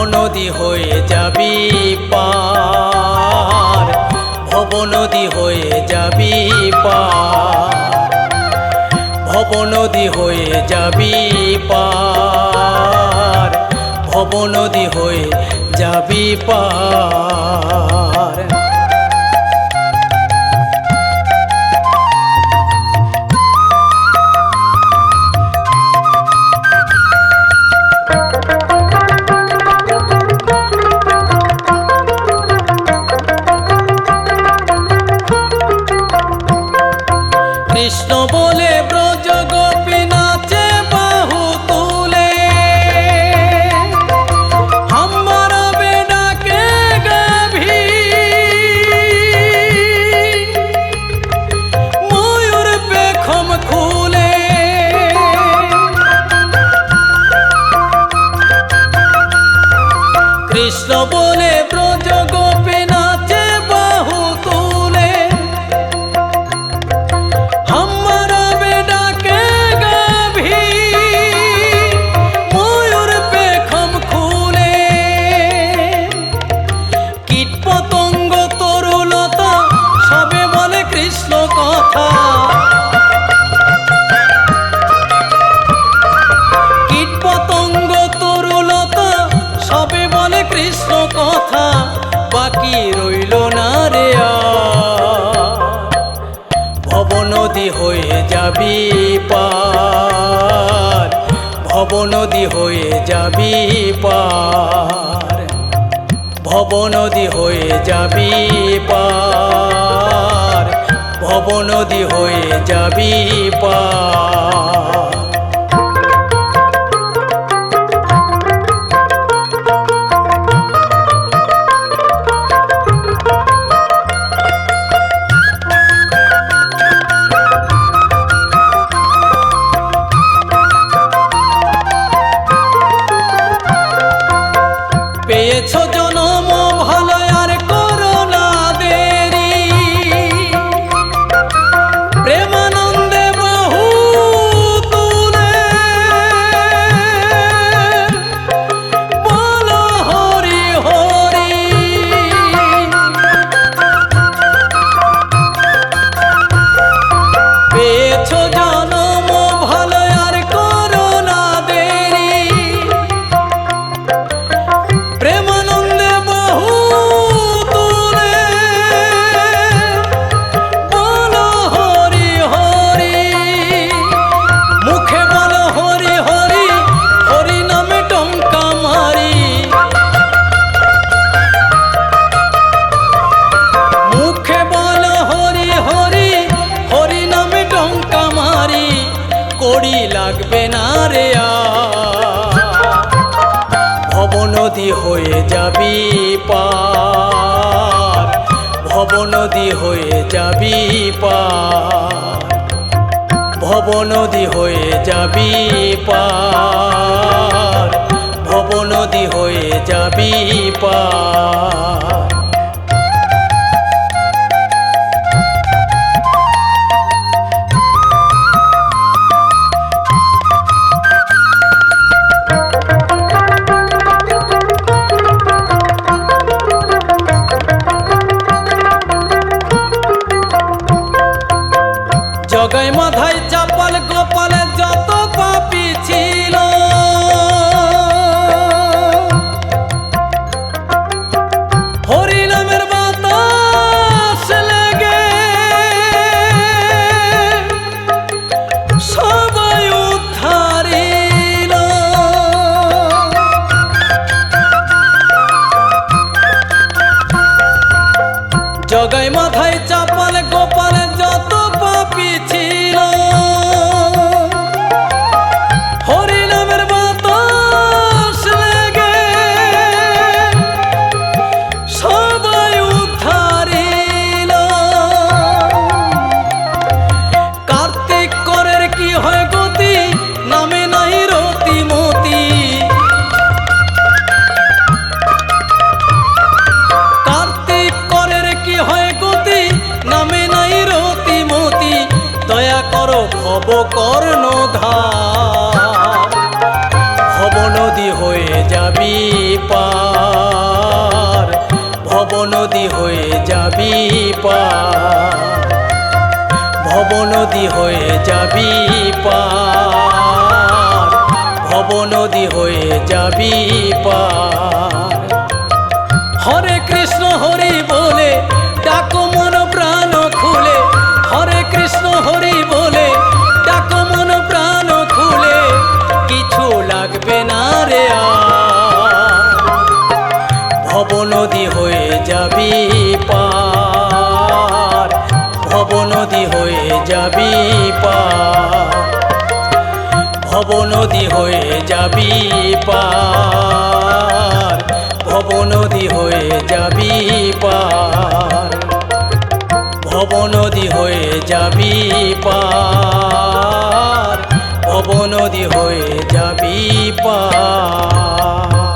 ভবনদী হয়ে যাবি পার। ভবনদী হয়ে যাবি পার। ভবনদী হয়ে যাবি পার। ভবনদী হয়ে যাবি পার। কৃষ্ণ বলে ব্রজ গোপী নাচে বাহু তুলে। আমার বেডাকে গাভী ময়ূর পেখম খুলে। কৃষ্ণ বলে ব্রজ নদী হয়ে যাবি পার, ভব নদী হয়ে যাবি পার, ভব নদী হয়ে যাবি পার, ভব নদী হয়ে যাবি পার। 车 নদী হয়ে যাবি পার, ভব নদী হয়ে যাবি পার, ভব নদী হয়ে যাবি পার, ভব নদী হয়ে যাবি পার। ভব কর্ণধার ভব নদী হয়ে যাবি পার। ভব নদী হয়ে যাবি পার। ভব নদী হয়ে যাবি পার। ভব নদী হয়ে যাবি পার। হরে কৃষ্ণ যাবি পা। ভব নদী হয়ে যাবি পার ভব নদী হয়ে যাবি পার ভব নদী হয়ে যাবি পার ভব নদী হয়ে যাবি পার